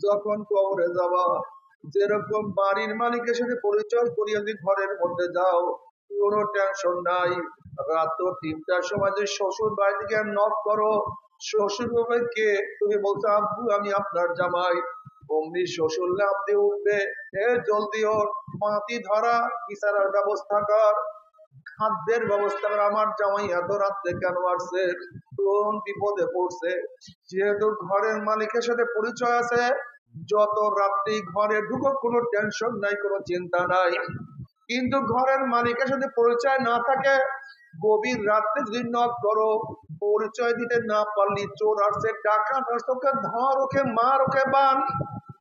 যখন কবরে যাওয়া যেরকম বাড়ির মালিকের সাথে পরিচয় করিয়ে যদি ঘরের মধ্যে যাও, কোনো টেনশন নাই। রাত তিনটার সময় যে শ্বশুর বাড়ি থেকে নক করো, শ্বশুর কে? তুমি বলছো, আব্বু, আমি আপনার জামাই। অমনি শ্বশুর লাভ দিয়ে উঠবে এ জলদি ওর মাটি ধরা বিচারার ব্যবস্থা কর? খাদ্যের ব্যবস্থা করে, আমার জামাই এত রাত্রে কেন আসছে? কোন বিপদে পড়ছে, যেহেতু ঘরের মালিকের সাথে পরিচয় আছে, যত রাত্রি ঘরে ঢুকো কোনো টেনশন নাই, কোনো চিন্তা নাই। কিন্তু ঘরের মালিকের সাথে পরিচয় না থাকে, গভীর রাত্রে যদি নক করো, পরিচয় দিতে না পারলি, চোর আসছে টাকা ওকে ধর, ওকে মার, ওকে বান।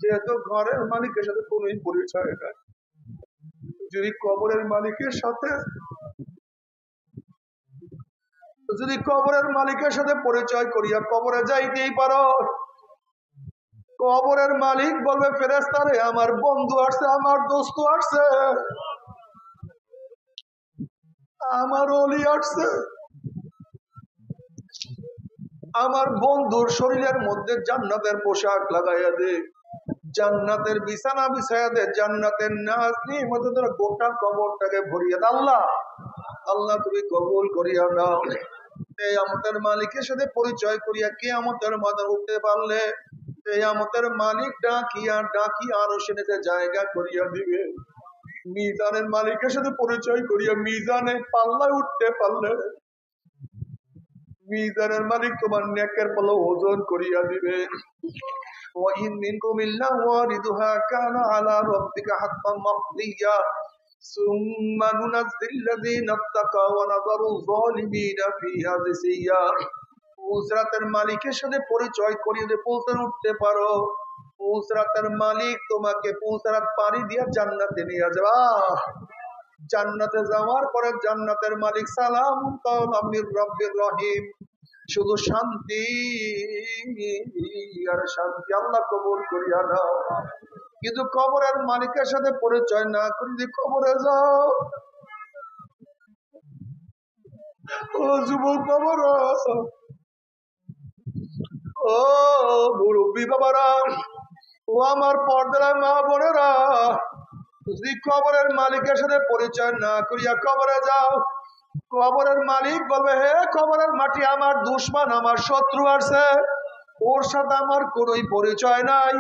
যেহেতু ঘরের মালিকের সাথে কোনো পরিচয় নাই। যদি কবরের মালিকের সাথে যদি কবরের মালিকের সাথে পরিচয় করিয়া কবরে যাইতেই পারো। কবরের মালিক বলবে ফেরেস্তারে আমার বন্ধু আসছে, আমার দোস্ত আসছে। আমার অলি আসছে। আমার বন্ধুর শরীরের মধ্যে জান্নাতের পোশাক লাগাইয়া দে। জান্নাতের বিছানা বিছাইয়া দে। জান্নাতের নাচ নিয়ে মধ্যে তোরা গোটা কবরটাকে ভরিয়ে আল্লাহ আল্লাহ তুমি কবুল করিয়া নাও। এই আমাদের মালিকের সাথে পরিচয় করিয়া কে আমাদের মাথা উঠতে পারলে এই আমাদের মালিক ডাকিয়া ডাকিয়া আরো সেনেতে জায়গা করিয়া দিবে মিজানের মালিকের সাথে পরিচয় করিয়া মিজানে পাল্লায় উঠতে পারলে মিজানের মালিক তোমার নেকের পাল্লা ওজন করিয়া দিবে وإن منكم إلا واردها كان على ربك حتما مقضيا ثم ننزل الذين اتقوا ونذر الظالمين فيها جثيا উজরাতের মালিকের সাথে পরিচয় করিয়ে দিয়ে পৌঁছান উঠতে পারো উজরাতের মালিক তোমাকে পৌঁছারাত পানি দিয়ে জান্নাতে নিয়ে যাবা জান্নাতে যাওয়ার পরে জান্নাতের মালিক সালাম আমির রব্বির রহিম শুধু শান্তি আর শান্তি আল্লাহ কবুল করিয়া নাও কিন্তু কবরের মালিকের সাথে পরিচয় না করে যদি কবরে যাও। ও যুবক বাবারা। ও মুরব্বী বাবারা, ও আমার পর্দার মা বোনেরা, যদি কবরের মালিকের সাথে পরিচয় না করিয়া কবরে যাও, কবরের মালিক বলবে, হে কবরের মাটি, আমার দুশ্মন, আমার শত্রু আছে। ওর সাথে আমার কোনোই পরিচয় নাই।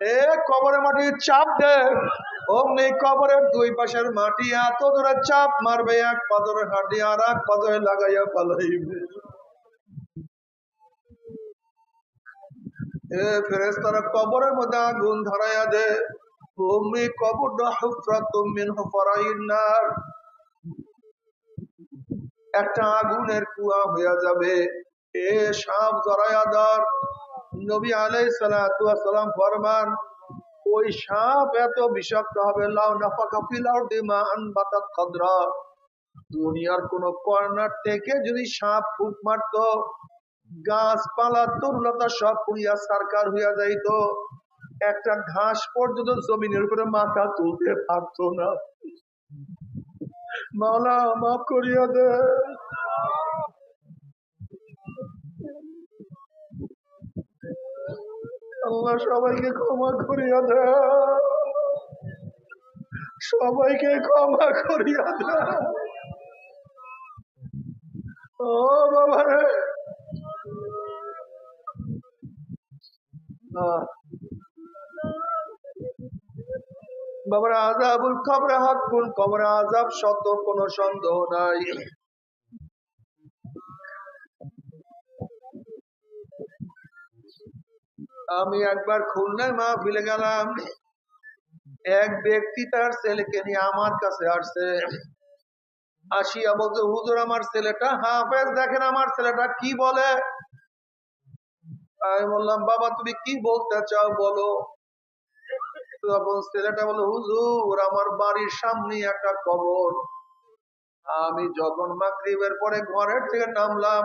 এ কবরের মাটি চাপ দে। অমনি কবরের দুই পাশের মাটি এত দূরে চাপ মারবে, এক পাথরে হাঁটি আর এক পাথরে লাগাইয়া পালাইবে। এ ফেরেস্তারা কবরের মধ্যে আগুন ধরাইয়া দে। অমনি কবরটা হুফরাত মিন হুফারাইন নার। একটা আগুনের কুয়া হইয়া যাবে। এ সাপ জরায়াদার নবী আলাই সালাম ফরমান, ওই সাপ এত বিষাক্ত হবে, লাউ নাফাকা ফিলাউ দিমা আনবাতাত খদরা। দুনিয়ার কোন কর্নার থেকে যদি সাপ ফুক মারত, গাছপালা তরুলতা সব পুড়িয়া সারকার হইয়া যাইত। একটা ঘাস পর্যন্ত জমিনের উপরে মাথা তুলতে পারতো না। মালা মাফ করিয়া দে আল্লাহ সবাইকে ক্ষমা করিয়া দে সবাইকে ক্ষমা করিয়া দে ও বাবা রে। বাবার, আজাবুল কবরে হাকুন কবরে আজাব সত্য কোনো সন্দেহ নাই। আমি একবার খুলনায় মা ফিলে গেলাম। এক ব্যক্তি তার ছেলেকে নিয়ে আমার কাছে আসছে। আসিয়া বলছে, হুজুর, আমার ছেলেটা? হাফেজ দেখেন আমার ছেলেটা কি বলে? আমি বললাম, বাবা, তুমি কি বলতে চাও বলো? তখন ছেলেটা বলে হুজুর, আমার বাড়ির সামনে একটা কবর। আমি যখন মাগরিবের পরে ঘরের থেকে নামলাম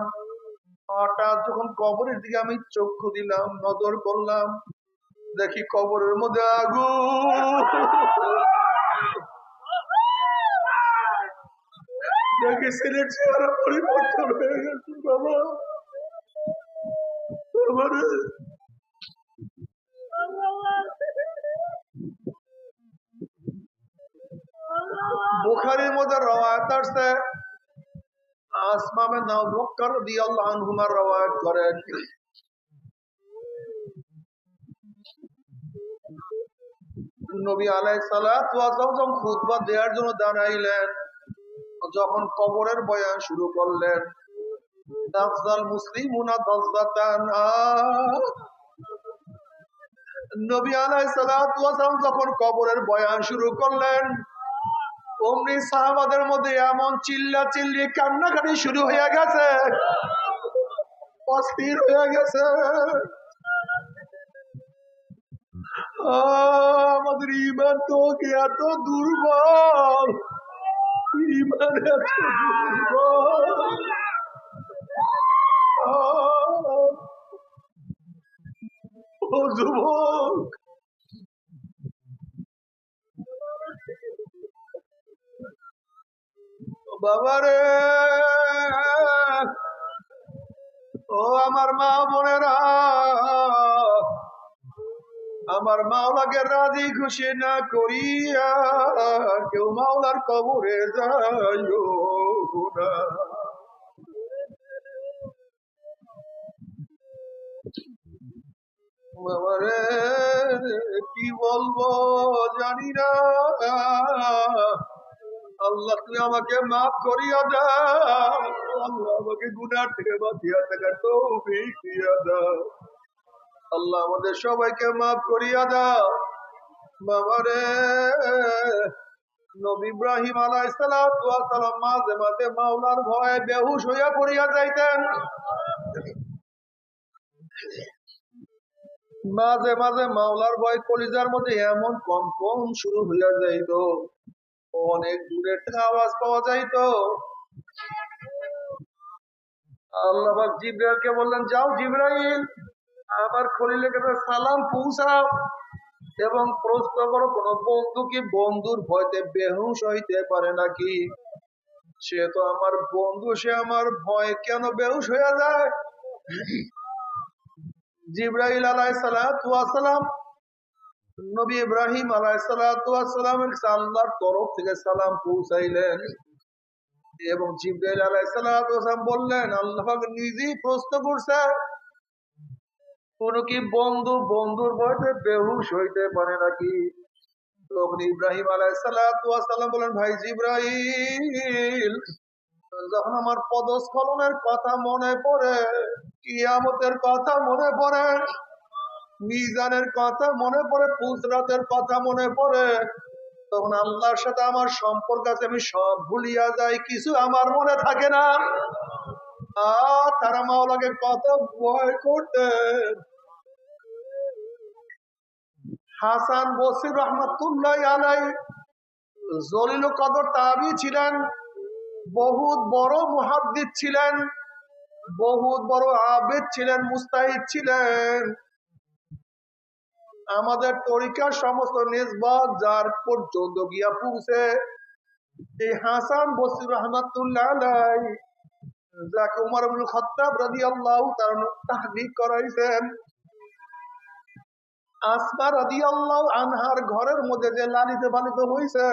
হঠাৎ যখন কবরের দিকে আমি চক্ষু দিলাম, নজর করলাম, দেখি কবরের মধ্যে আগু দেখি ছেলের চেহারা পরিবর্তন হয়ে গেছে, বাবা। তারপরে বুখারির মধ্যে রওয়াত আসছে। রওয়ায়াত করেন। নবী আলাই সালাম খুতবা দেওয়ার জন্য দাঁড়াইলেন যখন কবরের বয়ান শুরু করলেন, দাফজাল মুসলিমুনা দাজদাতান নবী আলাই সালাম যখন কবরের বয়ান শুরু করলেন অমনি সাহাবাদের মধ্যে এমন চিল্লা চিল্লি কান্নাকাটি শুরু হয়ে গেছে। অস্থির হয়ে গেছে। আমাদের ইমান তো এত দুর্বল? ইমান এত দুর্বল। ও যুবক বাবারে। ও আমার মা বোনেরা, আমার মাওলাকে রাজি খুশি না করিয়া কেউ মাওলার কবরে যাইও না। বাবারে, কি বলব জানি না। আল্লাহ, তুমি আমাকে মাফ করিয়া দাও। আল্লাহ আমাকে গুনার থেকে বাঁচিয়া থাকার তৌফিক দিয়া দাও। আল্লাহ আমাদের সবাইকে মাফ করিয়া দাও। বাবারে নবী ইব্রাহিম আলাইসালাম মাঝে মাঝে মাওলার ভয়ে বেহুশ হইয়া পড়িয়া যাইতেন। মাঝে মাঝে মাওলার ভয় কলিজার মধ্যে এমন কম্পন শুরু হইয়া যাইত। অনেক দূরের থেকে আওয়াজ পাওয়া যাইতো আল্লাহ জিব্রাইলকে বললেন, যাও জিব্রাইল আবার খলিলের কাছে সালাম পৌঁছাও। এবং প্রশ্ন করো, কোন বন্ধু কি বন্ধুর ভয়তে বেহুশ হইতে পারে নাকি? সে তো আমার বন্ধু, সে আমার ভয়, কেন বেহুশ হয়ে যায়? জিব্রাইল আলাই সালাম নবী ইব্রাহিম আলাই সালামের আল্লাহর তরফ থেকে সালাম পৌঁছাইলেন। এবং জিব্রাইল আলাই বললেন, আল্লাহ নিজেই প্রশ্ন করছে, কোন কি বন্ধু বন্ধুর ভয়তে বেহুশ হইতে পারে নাকি? তখন ইব্রাহিম আলাই সালাম বলেন ভাই জিব্রাহিল যখন আমার পদস্খলনের কথা মনে পড়ে, কিয়ামতের কথা মনে পড়ে মিজানের কথা মনে পড়ে পুজরাতের কথা মনে পড়ে। তখন আল্লাহর সাথে আমার সম্পর্ক আছে, আমি সব ভুলিয়া যাই, কিছু আমার মনে থাকে না। তারা মাওলাকে কত ভয় করতেন হাসান বসির রহমতুল্লাহ আলাই জলিল কদর তাবি ছিলেন, বহুত বড় মুহাদ্দিদ ছিলেন, বহুত বড় আবেদ ছিলেন, মুস্তাহিদ ছিলেন। আমাদের তরিকার সমস্ত নিসবত যার পর্যন্ত গিয়া পৌঁছে। এই হাসান বসির রহমতুল্লাহ যাকে উমর আবুল খত্তাব রাদিয়াল্লাহু তাআলা তাহদিক করাইছেন। আসমা রাদি আল্লাহ আনহার ঘরের মধ্যে যে লালিত পালিত হয়েছে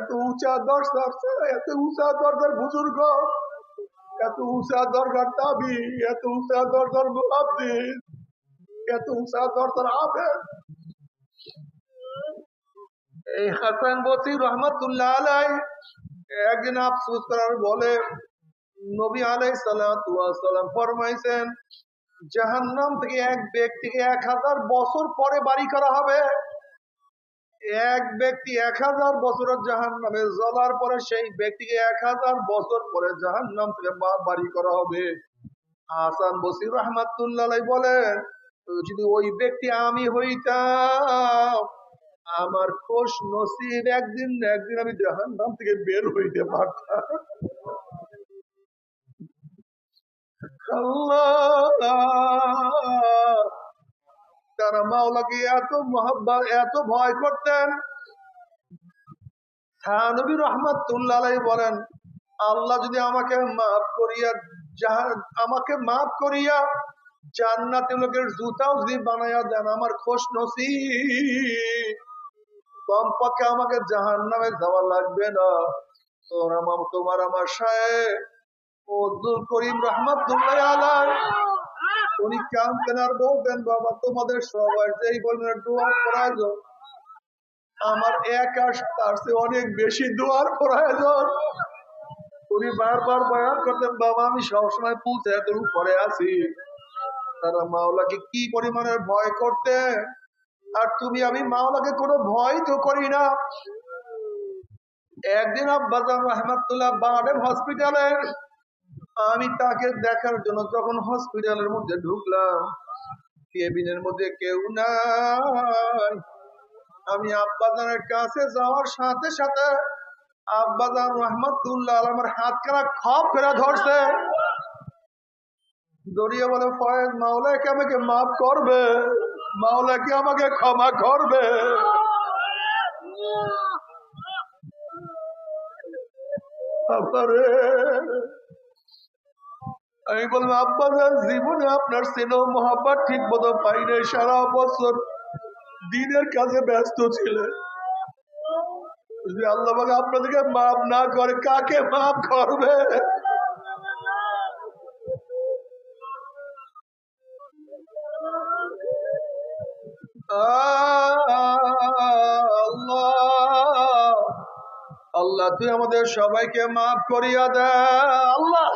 এত উঁচা দরজার এত উঁচা দরজার বুজুর্গ, এত উঁচা দরগার তাবি এত উঁচা দরজার মুহাদ্দিস এত উঁচা আবেদ এই হাসান বসির রহমতুল্লাহ আলাই একদিন আফসোস করার বলে নবী আলাই সালাম ফরমাইছেন, জাহান্নাম থেকে এক ব্যক্তিকে এক হাজার বছর পরে বাড়ি করা হবে। এক ব্যক্তি এক হাজার বছরের জাহান নামে জ্বলার পরে সেই ব্যক্তিকে এক হাজার বছর পরে জাহান নাম থেকে বাড়ি করা হবে। হাসান বসির রহমাতুল্লাহ বলেন যদি ওই ব্যক্তি আমি হইতাম, আমার খোশ নসিব একদিন একদিন আমি জাহান নাম থেকে বের হইতে পারতাম। তারা মাওলাকে এত মহাব্বার এত ভয় করতেন। নবী রহমতুল্লাহ বলেন, আল্লাহ যদি আমাকে মাফ করিয়া আমাকে মাফ করিয়া জান্নাতি লোকের জুতাও যদি বানাইয়া দেন, আমার খোশ নসি কমপক্ষে আমাকে জাহান নামে যাওয়া লাগবে না। তোর আমার, তোমার আমার সাহেব করিম রহমাতুল্লাহ আলাই উনি আর বলতেন বাবা, তোমাদের সবার যে এই বলবেন দোয়ার প্রয়োজন। আমার এক আস, তার অনেক বেশি দোয়ার প্রয়োজন। উনি বারবার বয়ান করতেন, বাবা, আমি সবসময় পুলতে এত উপরে আছি। তারা মাওলাকে কি পরিমাণের ভয় করতে? আর তুমি, আমি মাওলাকে কোনো ভয় তো করি না। একদিন আব্বাজান রহমাতুল্লাহ বাডেন হসপিটালে, আমি তাকে দেখার জন্য যখন হসপিটালের মধ্যে ঢুকলাম, কেবিনের মধ্যে কেউ নাই। আমি আব্বাজানের কাছে যাওয়ার সাথে সাথে আব্বাজান রহমাতুল্লাহ আমার হাত খানা খপ ফেরা ধরছে। দরিয়া বলে, ফয়েজ মাওলা কি আমাকে মাফ করবে? মাওলা কি আমাকে ক্ষমা করবে? আমি বললাম, আব্বা জীবনে আপনার স্নেহ মহাব্বত ঠিক মতো পাই নাই, সারা বছর দিনের কাজে ব্যস্ত ছিলেন। যদি আল্লাহ আপনাদেরকে মাফ না করে, কাকে মাফ করবে? আল্লাহ। তুই আমাদের সবাইকে মাফ করিয়া দে, আল্লাহ।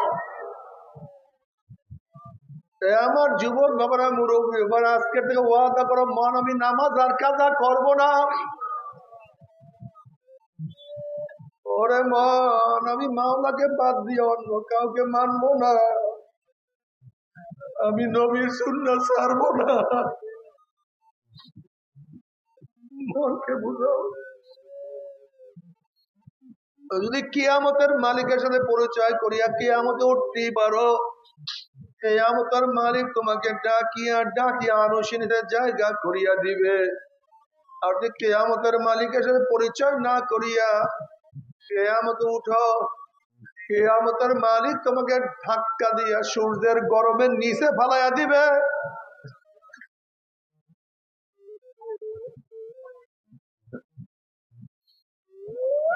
আমার যুবক বাবারা, মুরব্বী এবার আজকে থেকে ওয়াদা করো, মন আমি নামাজ আর কাজা করব না ওরে মন, আমি মাওলাকে বাদ দিয়ে অন্য কাউকে মানবো না। আমি নবীর শূন্য ছাড়বো না। মনকে বুঝাও যদি কিয়ামতের মালিকের সাথে পরিচয় করিয়া কিয়ামতে উঠতেই পারো, কেয়ামতের মালিক তোমাকে ডাকিয়া ডাকিয়া আনুষ্ঠানিকের জায়গা করিয়া দিবে। আর যদি কেয়ামতের মালিকের সাথে পরিচয় না করিয়া কেয়ামত উঠো, কেয়ামতের মালিক তোমাকে ধাক্কা দিয়া সূর্যের গরমের নিচে ফালাইয়া দিবে।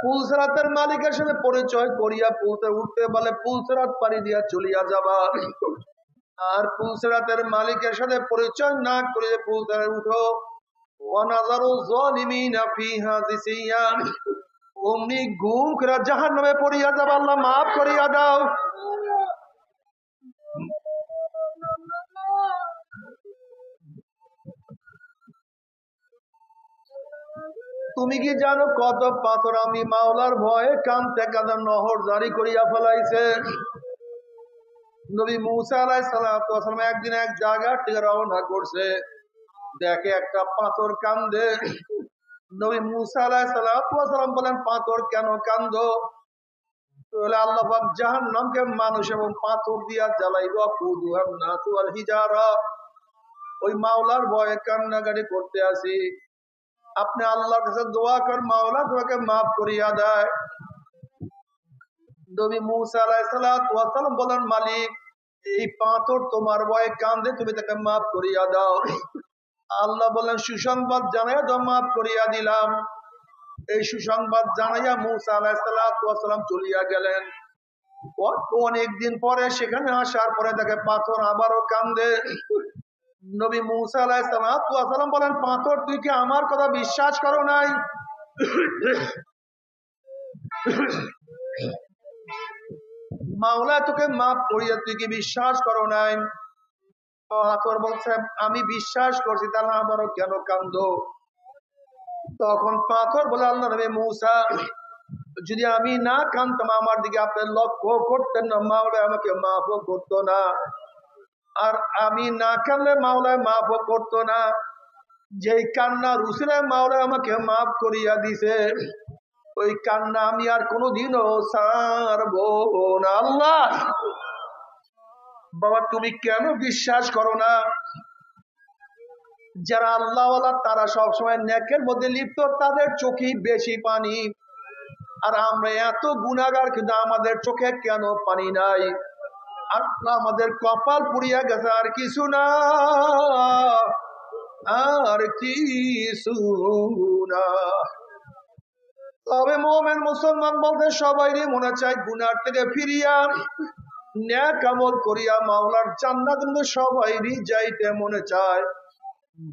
পুলসরাতের মালিকের সাথে পরিচয় করিয়া পুলতে উঠতে বলে, পুলসরাত পাড়ি দিয়া চলিয়া যাবা। আর পুলসরাতের মালিকের সাথে পরিচয় না করে পুলতে উঠো। অমনি গুম করে জাহান্নামে পড়িয়া যাবা। আল্লাহ মাফ করিয়া দাও। তুমি কি জানো কত পাথর আমি মাওলার ভয়ে কানতে কাদা নহর জারি করিয়া ফেলাইছে? নবী মুসা একদিন এক জায়গা থেকে রওনা করছে। দেখে একটা পাথর কান্দে। নবী মুসা আলাই বলেন, পাথর কেন কান্দ? আল্লাহ পাক জাহান্নামকে মানুষ এবং পাথর দিয়া জ্বালাইব কুদুহান নাসু আল হিজারা। ওই মাওলার ভয়ে কান্নাকাটি করতে আসি। আপনি আল্লাহর কাছে দোয়া কর মাওলা তোমাকে মাফ করিয়া দেয়। নবী মুসা আলাইসালাম বলেন, মালিক, এই পাথর তোমার ভয়ে কান্দে, তুমি তাকে মাফ করিয়া দাও। আল্লাহ বলেন, সুসংবাদ জানাইয়া তো মাফ করিয়া দিলাম। এই সুসংবাদ জানাইয়া মুসা আলাইসালাম চলিয়া গেলেন। অনেকদিন পরে, সেখানে আসার পরে তাকে পাথর আবারও কান্দে। নবী মুসা আলাইসালাম বলেন, পাথর, তুই কি আমার কথা বিশ্বাস করো নাই? মাওলা, তোকে মাফ করিয়া তুই কি বিশ্বাস করো নাই? পাথর বলছে, আমি বিশ্বাস করছি, তাহলে আমারও কেন কান্দ? তখন পাথর বলে, আল্লাহ নবী মুসা, যদি আমি না কানতাম, আমার দিকে আপনি লক্ষ্য করতেন না, মাওলা আমাকে মাফও করতো না। আর আমি না কানলে মাওলায় মাফও করতো না। যেই কান্না রুসিলে মাওলায় আমাকে মাফ করিয়া দিছে, ওই কান্না আমি আর কোনোদিনও সারবো না। আল্লাহ! বাবা, তুমি কেন বিশ্বাস করো না? যারা আল্লাহ তারা সবসময় নেকের মধ্যে লিপ্ত, তাদের চোখেই বেশি পানি। আর আমরা এত গুণাগার কিন্তু আমাদের চোখে কেন পানি নাই? আর আমাদের কপাল পুড়িয়া গেছে, আর কিছু না। আর কিছু না। তবে মোমেন মুসলমান বলতে সবাইরই মনে চায়, গুনার থেকে ফিরিয়া ন্যাক আমল করিয়া মাওলার জান্নাত কিন্তু সবাইরই যাইতে মনে চায়।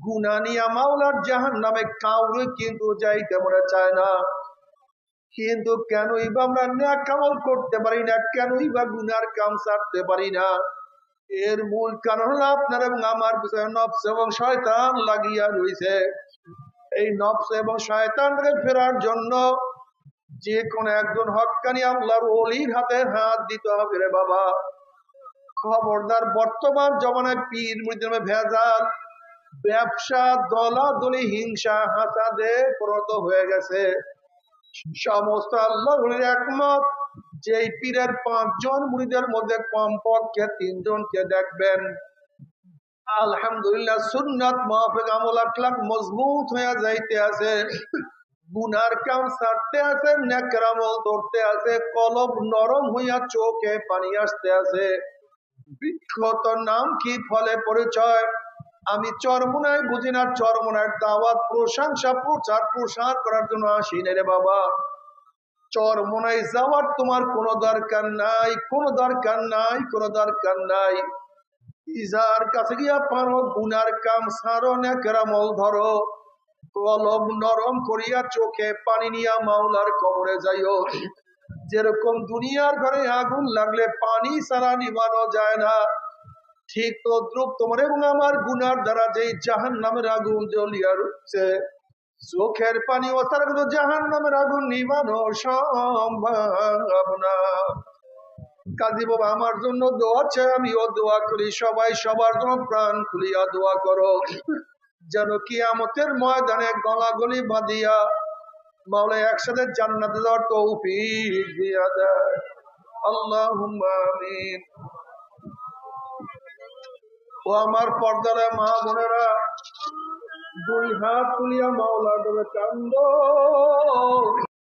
গুনা নিয়া মাওলার জাহান নামে কাউরে কিন্তু যাইতে মনে চায় না। কিন্তু কেনই বা আমরা ন্যাক আমল করতে পারি না, কেনই বা গুনার কাম ছাড়তে পারি না? এর মূল কারণ হলো আপনার এবং আমার পিছনে নফস এবং শয়তান লাগিয়া রয়েছে এই নফস এবং শয়তান থেকে ফেরার জন্য যে কোন একজন হকানি আল্লাহর অলির হাতে হাত দিতে হবে রে বাবা। খবরদার বর্তমান জমানায় পীর মুরিদের ভেজাল, ব্যবসা, দলাদলি, হিংসা, হাসাদে পরিণত হয়ে গেছে। সমস্ত আল্লাহ একমত যে পীরের পাঁচজন মুড়িদের মধ্যে কমপক্ষে তিনজনকে দেখবেন। আলহামদুলিল্লাহ, সুন্নাত মাহফিক আমল, আখলাক মজবুত হয়ে যাইতে আছে। গুনার কাম ছাড়তে আছে নেকরামল ধরতে আছে কলব নরম হইয়া চোখে পানি আসতে আছে। বিখ্যাত নাম কি? ফলে পরিচয়। আমি চরমনায় বুঝি না চরমনার দাওয়াত, প্রশংসা, প্রচার, প্রসার করার জন্য আসি রে বাবা। চরমনায় যাওয়ার তোমার কোনো দরকার নাই, কোনো দরকার নাই, কোনো দরকার নাই। ইজার কাছে গিয়া পারো, গুনার কাম সারো নেকরামল ধরো। কলম নরম করিয়া চোখে পানি নিয়া মাওলার কবরে যাইও। যেরকম দুনিয়ার ঘরে আগুন লাগলে পানি ছাড়া নিবানো যায় না। ঠিক তো দ্রুপ তোমার এবং আমার গুনার দ্বারা যেই জাহান নামের আগুন জ্বলিয়া রয়েছে চোখের পানি ও কিন্তু জাহান নামের আগুন নিবানো সম্ভব না। কাজী বাবা, আমার জন্য দোয়া চাই, আমিও দোয়া করি, সবাই সবার জন্য প্রাণ খুলিয়া দোয়া করো। যেন কিয়ামতের ময়দানে গলাগলি বাঁধিয়া মাওলা একসাথে জান্নাতে দেওয়ার তৌফিক দিয়া দেয়। আল্লাহ আমিন। ও আমার পর্দারা মা বোনেরা দুই হাত তুলিয়া মাওলা ডোবে কান্দ